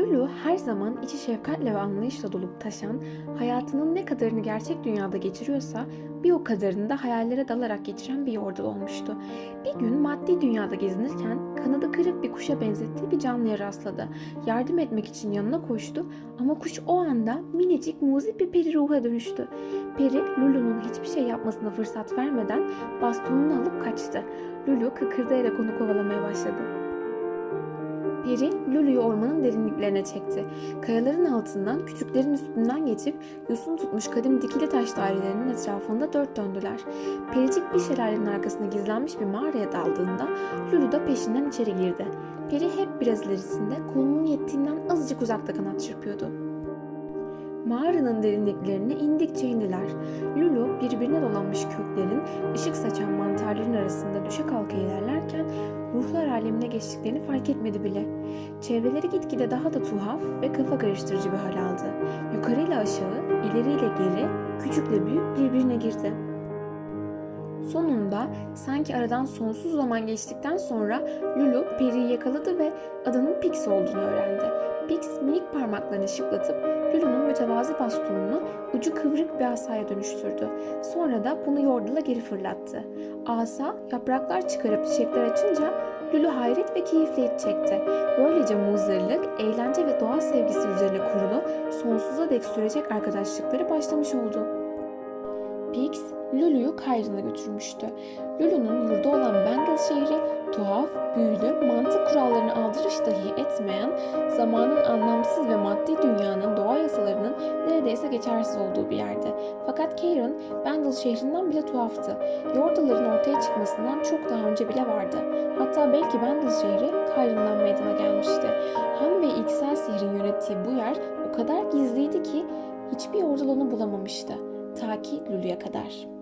Lulu her zaman içi şefkatle ve anlayışla dolup taşan, hayatının ne kadarını gerçek dünyada geçiriyorsa bir o kadarını da hayallere dalarak geçiren bir yordal olmuştu. Bir gün maddi dünyada gezinirken kanadı kırık bir kuşa benzettiği bir canlıya rastladı. Yardım etmek için yanına koştu ama kuş o anda minicik muzip bir peri ruha dönüştü. Peri Lulu'nun hiçbir şey yapmasına fırsat vermeden bastonunu alıp kaçtı. Lulu kıkırdayarak onu kovalamaya başladı. Peri Lulu'yu ormanın derinliklerine çekti. Kayaların altından küçüklerin üstünden geçip yosun tutmuş kadim dikili taş dairelerinin etrafında dört döndüler. Pericik bir şelalenin arkasına gizlenmiş bir mağaraya daldığında Lulu da peşinden içeri girdi. Peri hep biraz ilerisinde kolunun yettiğinden azıcık uzakta kanat çırpıyordu. Mağaranın derinliklerine indikçe indiler. Lulu birbirine dolanmış köklerin, ışık saçan mantarların arasında düşe kalka ilerlerken ruhlar alemine geçtiklerini fark etmedi bile. Çevreleri gitgide daha da tuhaf ve kafa karıştırıcı bir hal aldı. Yukarıyla aşağı, ileriyle geri, küçükle büyük birbirine girdi. Sonunda sanki aradan sonsuz zaman geçtikten sonra Lulu Peri'yi yakaladı ve adının Pix olduğunu öğrendi. Pix minik parmaklarını şıklatıp Lulu'nun mütevazı bastonunu ucu kıvrık bir asaya dönüştürdü. Sonra da bunu yordala geri fırlattı. Asa yapraklar çıkarıp çiçekler açınca Lulu hayret ve keyifle iç çekti. Böylece muzdarlık, eğlence ve doğa sevgisi üzerine kurulu sonsuza dek sürecek arkadaşlıkları başlamış oldu. Pix, Lulu'yu Kayrın'a götürmüştü. Lulu'nun yurdu olan Bendel şehri tuhaf, büyülü, mantık kurallarını aldırış dahi etmeyen, zamanın anlamsız ve maddi dünyanın doğa yasalarının neredeyse geçersiz olduğu bir yerdi. Fakat Karen, Bendel şehrinden bile tuhaftı. Yordaların ortaya çıkmasından çok daha önce bile vardı. Hatta belki Bendel şehri Kayrin'den meydana gelmişti. Ham ve ilksel sihrin yönettiği bu yer o kadar gizliydi ki hiçbir yordal onu bulamamıştı. Ta ki Lulu'ya kadar.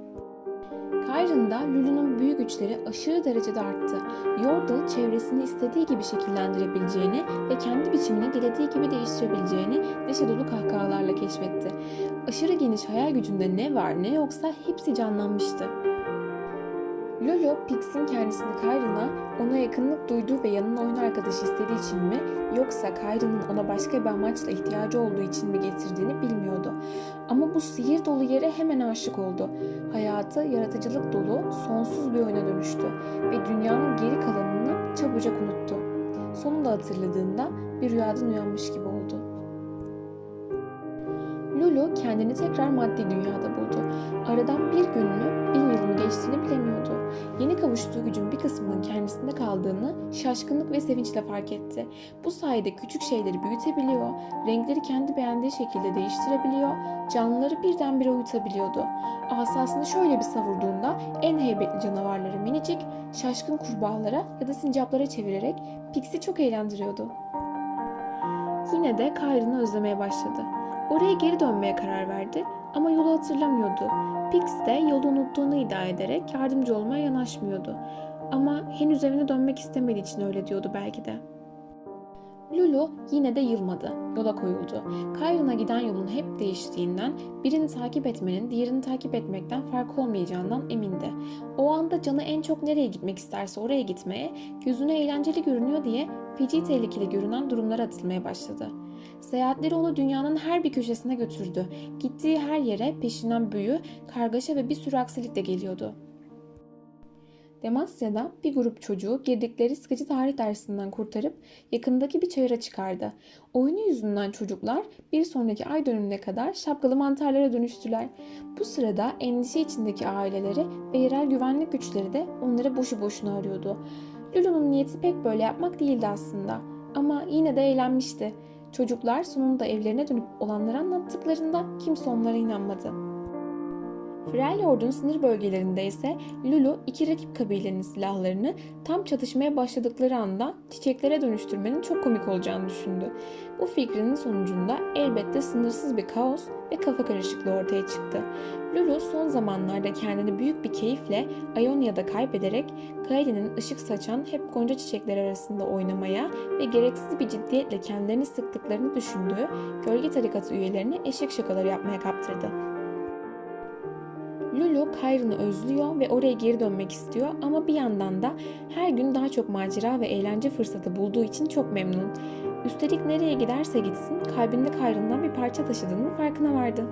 Kyrie'nda Lulu'nun büyü güçleri aşırı derecede arttı. Yordle çevresini istediği gibi şekillendirebileceğini ve kendi biçimini dilediği gibi değiştirebileceğini neşe dolu kahkahalarla keşfetti. Aşırı geniş hayal gücünde ne var ne yoksa hepsi canlanmıştı. Lulu, Pix'in kendisini Kyrie'na ona yakınlık duyduğu ve yanına oyun arkadaşı istediği için mi yoksa Kyrie'nin ona başka bir amaçla ihtiyacı olduğu için mi getirdiğini bilmiyordu. Ama bu sihir dolu yere hemen aşık oldu. Hayatı yaratıcılık dolu, sonsuz bir oyuna dönüştü ve dünyanın geri kalanını çabucak unuttu. Sonunda hatırladığında bir rüyadan uyanmış gibi oldu. Lulu kendini tekrar maddi dünyada buldu. Aradan bir gününü, bin yılını geçtiğini bilemiyordu. Yeni kavuştuğu gücün bir kısmının kendisinde kaldığını şaşkınlık ve sevinçle fark etti. Bu sayede küçük şeyleri büyütebiliyor, renkleri kendi beğendiği şekilde değiştirebiliyor, canlıları birdenbire uyutabiliyordu. Asasını şöyle bir savurduğunda en heybetli canavarları minicik, şaşkın kurbağalara ya da sincaplara çevirerek Pix'i çok eğlendiriyordu. Yine de Kyrie'ni özlemeye başladı. Oraya geri dönmeye karar verdi ama yolu hatırlamıyordu. Pix de yolu unuttuğunu iddia ederek yardımcı olmaya yanaşmıyordu. Ama henüz evine dönmek istemediği için öyle diyordu belki de. Lulu yine de yılmadı, yola koyuldu. Kyrie'na giden yolun hep değiştiğinden, birini takip etmenin diğerini takip etmekten fark olmayacağından emindi. O anda canı en çok nereye gitmek isterse oraya gitmeye, gözüne eğlenceli görünüyor diye feci tehlikeli görünen durumlara atılmaya başladı. Seyahatleri onu dünyanın her bir köşesine götürdü. Gittiği her yere peşinden büyü, kargaşa ve bir sürü aksilik de geliyordu. Demasya'da bir grup çocuğu girdikleri sıkıcı tarih dersinden kurtarıp yakındaki bir çayıra çıkardı. Oyunu yüzünden çocuklar bir sonraki ay dönümüne kadar şapkalı mantarlara dönüştüler. Bu sırada endişe içindeki aileleri ve yerel güvenlik güçleri de onları boşu boşuna arıyordu. Lulu'nun niyeti pek böyle yapmak değildi aslında ama yine de eğlenmişti. Çocuklar sonunda evlerine dönüp olanları anlattıklarında kimse onlara inanmadı. Freljord'un sınır bölgelerinde ise Lulu iki rakip kabilenin silahlarını tam çatışmaya başladıkları anda çiçeklere dönüştürmenin çok komik olacağını düşündü. Bu fikrinin sonucunda elbette sınırsız bir kaos ve kafa karışıklığı ortaya çıktı. Lulu son zamanlarda kendini büyük bir keyifle Ionia'da kaybederek Kaeli'nin ışık saçan hep gonca çiçekler arasında oynamaya ve gereksiz bir ciddiyetle kendilerini sıktıklarını düşündüğü gölge tarikatı üyelerine eşek şakaları yapmaya kaptırdı. Lulu Kyrie'ni özlüyor ve oraya geri dönmek istiyor ama bir yandan da her gün daha çok macera ve eğlence fırsatı bulduğu için çok memnun. Üstelik nereye giderse gitsin kalbinde Kayra'ndan bir parça taşıdığının farkına vardı.